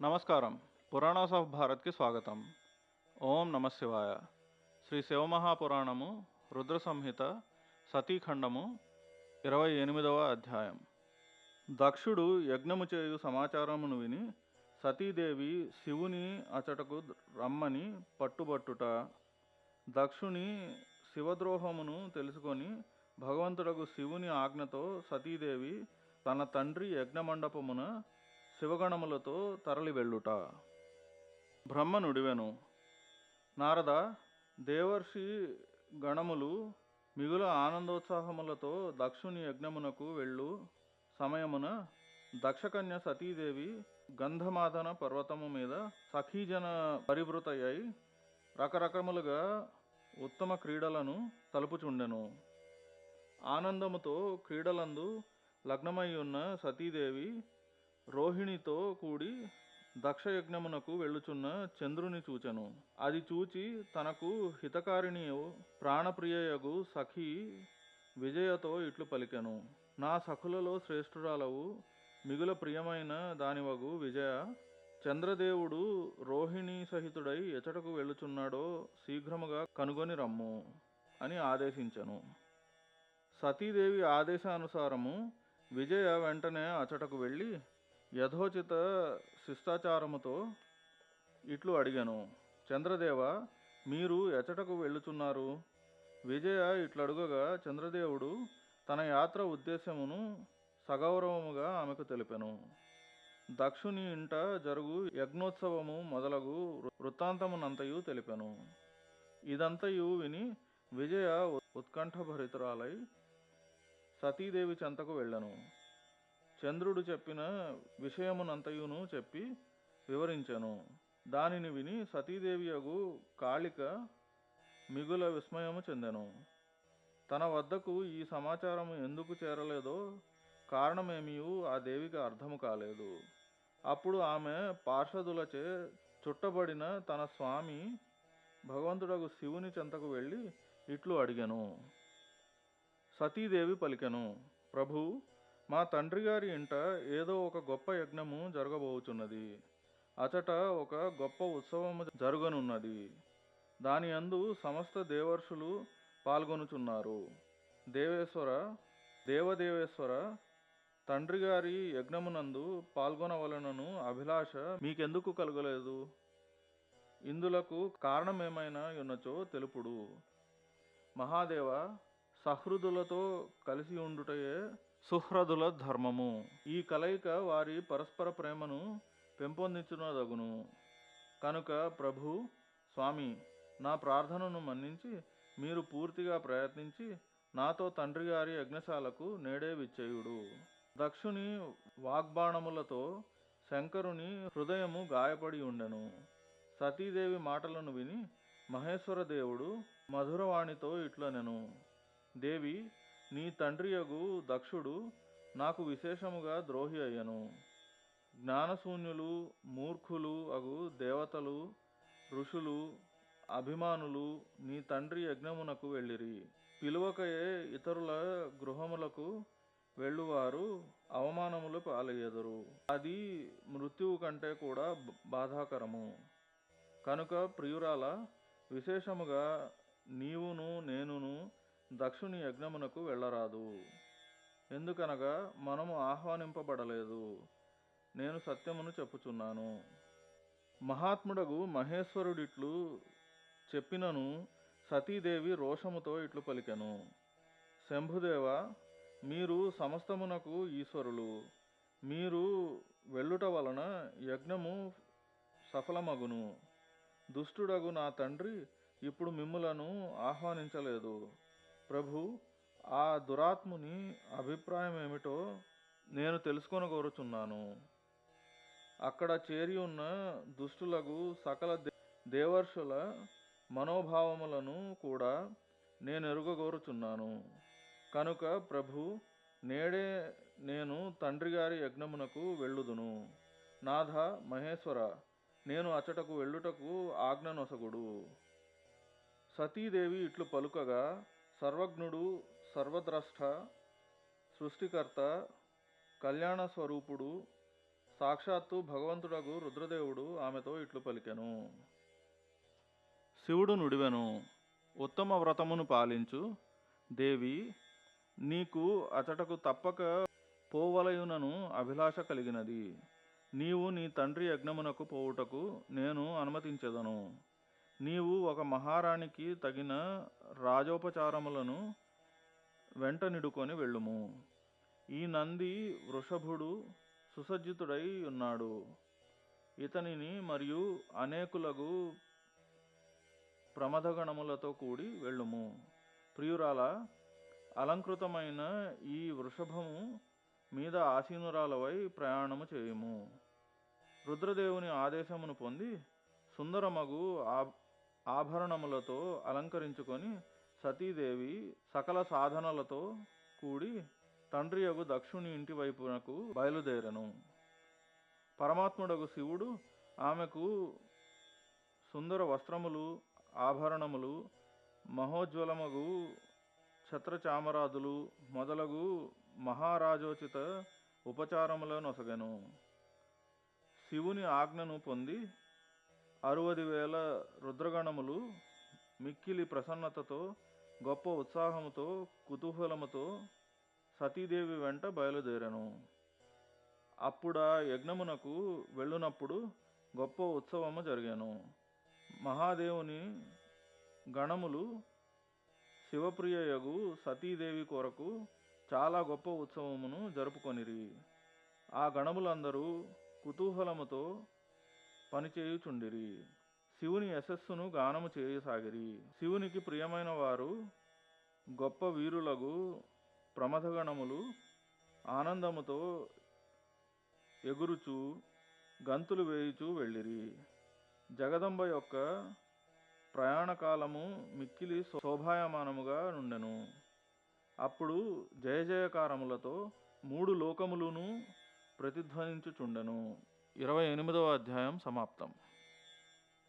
నమస్కారం. పురాణాస్ ఆఫ్ భారత్కి స్వాగతం. ఓం నమశివాయ శ్రీ శివమహాపురాణము రుద్ర సంహిత సతీఖండము ఇరవై ఎనిమిదవ అధ్యాయం. దక్షుడు యజ్ఞము చేయు సమాచారమును విని సతీదేవి శివుని అచటకు రమ్మని పట్టుబట్టుట దక్షుని శివద్రోహమును తెలుసుకొని భగవంతుడకు శివుని ఆజ్ఞతో సతీదేవి తన తండ్రి యజ్ఞమండపమున శివగణములతో తరలి వెళ్ళుట. బ్రహ్మనుడివెను. నారద దేవర్షి గణములు మిగుల ఆనందోత్సాహములతో దక్షుని యజ్ఞమునకు వెళ్ళు. సమయమున దక్షకన్య సతీదేవి గంధమాదన పర్వతము మీద సఖీజన పరివృతయ్యై రకరకములుగా ఉత్తమ క్రీడలను తలుపుచుండెను. ఆనందముతో క్రీడలందు లగ్నమై ఉన్న సతీదేవి రోహిణితో కూడి దక్షయజ్ఞమునకు వెళ్ళుచున్న చంద్రుని చూచెను. అది చూచి తనకు హితకారిణియు ప్రాణప్రియయగు సఖి విజయతో ఇట్లు పలికెను. నా సఖులలో శ్రేష్ఠురాలవు మిగుల ప్రియమైన దానివగు విజయ చంద్రదేవుడు రోహిణి సహితుడై ఎచటకు వెళ్ళుచున్నాడో శీఘ్రముగా కనుగొని రమ్ము అని ఆదేశించెను. సతీదేవి ఆదేశానుసారము విజయ వెంటనే అచటకు వెళ్ళి యథోచిత శిష్టాచారముతో ఇట్లు అడిగాను చంద్రదేవ మీరు ఎచటకు వెళ్ళుచున్నారు? విజయ ఇట్లడుగగా చంద్రదేవుడు తన యాత్ర ఉద్దేశమును సగౌరవముగా ఆమెకు తెలిపెను. దక్షుని ఇంట జరుగు యజ్ఞోత్సవము మొదలగు వృత్తాంతమునంతయు తెలిపెను. ఇదంతయు విని విజయ ఉత్కంఠభరితురాలై సతీదేవి చెంతకు వెళ్ళను. చంద్రుడు చెప్పిన విషయమునంతయును చెప్పి వివరించెను. దానిని విని సతీదేవియగు కాళిక మిగుల విస్మయము చెందెను. తన వద్దకు ఈ సమాచారం ఎందుకు చేరలేదో కారణమేమియూ ఆ దేవికి అర్థము కాలేదు. అప్పుడు ఆమె పార్షదులచే చుట్టబడిన తన స్వామి భగవంతుడకు శివుని చెంతకు వెళ్ళి ఇట్లు అడిగెను. సతీదేవి పలికెను ప్రభు మా తండ్రి గారి ఇంట ఏదో ఒక గొప్ప యజ్ఞము జరగబోచున్నది. అచట ఒక గొప్ప ఉత్సవము జరగనున్నది. దాని అందు సమస్త దేవర్షులు పాల్గొనుచున్నారు. దేవేశ్వర దేవదేవేశ్వర తండ్రి గారి యజ్ఞమునందు పాల్గొనవలనను అభిలాష మీకెందుకు కలగలేదు? ఇందులకు కారణమేమైనా ఉన్నచో తెలుపుడు. మహాదేవ సహృదులతో కలిసి ఉండుటయే సుహృదుల ధర్మము. ఈ కలయిక వారి పరస్పర ప్రేమను పెంపొందించునదగును. కనుక ప్రభు స్వామి నా ప్రార్థనను మన్నించి మీరు పూర్తిగా ప్రయత్నించి నాతో తండ్రి గారి యజ్ఞశాలకు నేడే విచ్చేయుడు. దక్షుని వాగ్బాణములతో శంకరుని హృదయము గాయపడి ఉండెను. సతీదేవి మాటలను విని మహేశ్వర దేవుడు మధురవాణితో ఇట్లనెను. దేవి నీ తండ్రియగు దక్షుడు నాకు విశేషముగా ద్రోహి అయ్యను. జ్ఞానశూన్యులు మూర్ఖులు అగు దేవతలు ఋషులు అభిమానులు నీ తండ్రి యజ్ఞమునకు వెళ్ళిరి. పిలువకయే ఇతరుల గృహములకు వెళ్ళువారు అవమానములు పాలయ్యెదరు. అది మృత్యువు కంటే కూడా బాధాకరము. కనుక ప్రియురాల విశేషముగా నీవును నేనును దక్షుని యజ్ఞమునకు వెళ్ళరాదు. ఎందుకనగా మనము ఆహ్వానింపబడలేదు. నేను సత్యమును చెప్పుచున్నాను. మహాత్ముడగు మహేశ్వరుడిట్లు చెప్పినను సతీదేవి రోషముతో ఇట్లు పలికెను. శంభుదేవ మీరు సమస్తమునకు ఈశ్వరులు. మీరు వెళ్ళుట వలన యజ్ఞము సఫలమగును. దుష్టుడగు నా తండ్రి ఇప్పుడు మిమ్ములను ఆహ్వానించలేదు. ప్రభు ఆ దురాత్ముని అభిప్రాయం ఏమిటో నేను తెలుసుకొనగోరుచున్నాను అక్కడ చేరి ఉన్న దుష్టులకు సకల దేవర్షుల మనోభావములను కూడా నేను ఎరుగగోరుచున్నాను కనుక ప్రభు నేడే నేను తండ్రి గారి యజ్ఞమునకు వెళ్ళుదును. నాథ మహేశ్వర నేను అచటకు వెళ్ళుటకు ఆజ్ఞనొసగుడు. సతీదేవి ఇట్లు పలుకగా సర్వజ్ఞుడు సర్వద్రష్ట సృష్టికర్త కళ్యాణ స్వరూపుడు సాక్షాత్తు భగవంతుడగు రుద్రదేవుడు ఆమెతో ఇట్లు పలికెను. శివుడు నుడివెను ఉత్తమ వ్రతమును పాలించు. దేవి నీకు అచటకు తప్పక పోవలయునను అభిలాష కలిగినది. నీవు నీ తండ్రి యజ్ఞమునకు పోవుటకు నేను అనుమతించెదను. నీవు ఒక మహారాణికి తగిన రాజోపచారములను వెంట నిడుకొని వెళ్ళుము. ఈ నంది వృషభుడు సుసజ్జితుడై ఉన్నాడు. ఇతనిని మరియు అనేకులగు ప్రమదగణములతో కూడి వెళ్ళుము. ప్రియురాల అలంకృతమైన ఈ వృషభము మీద ఆసీనురాలవై ప్రయాణము చేయుము. రుద్రదేవుని ఆదేశమును పొంది సుందరమగు ఆ ఆభరణములతో అలంకరించుకొని సతీదేవి సకల సాధనలతో కూడి తండ్రి యగు దక్షుని ఇంటి వైపునకు బయలుదేరను. పరమాత్ముడగు శివుడు ఆమెకు సుందర వస్త్రములు ఆభరణములు మహోజ్వలమగు ఛత్రచామరాదులు మొదలగు మహారాజోచిత ఉపచారములను నొసగెను శివుని ఆజ్ఞను పొంది అరవది వేల రుద్రగణములు మిక్కిలి ప్రసన్నతతో గొప్ప ఉత్సాహముతో కుతూహలముతో సతీదేవి వెంట బయలుదేరెను. అప్పుడా యజ్ఞమునకు వెళ్ళునప్పుడు గొప్ప ఉత్సవము జరిగాను. మహాదేవుని గణములు శివప్రియయగు సతీదేవి కొరకు చాలా గొప్ప ఉత్సవమును జరుపుకొనిరి. ఆ గణములందరూ కుతూహలముతో పనిచేయుచుండిరి శివుని యశస్సును గానము చేయసాగిరి. శివునికి ప్రియమైన వారు గొప్ప వీరులగు ప్రమథగణములు ఆనందముతో ఎగురుచు గంతులు వేయుచూ వెళ్ళిరి. జగదంబ యొక్క ప్రయాణకాలము మిక్కిలి శోభాయమానముగా నుండెను. అప్పుడు జయ జయకారములతో మూడు లోకములును ప్రతిధ్వనించుచుండెను. ఇరవై ఎనిమిదవ అధ్యాయం సమాప్తం.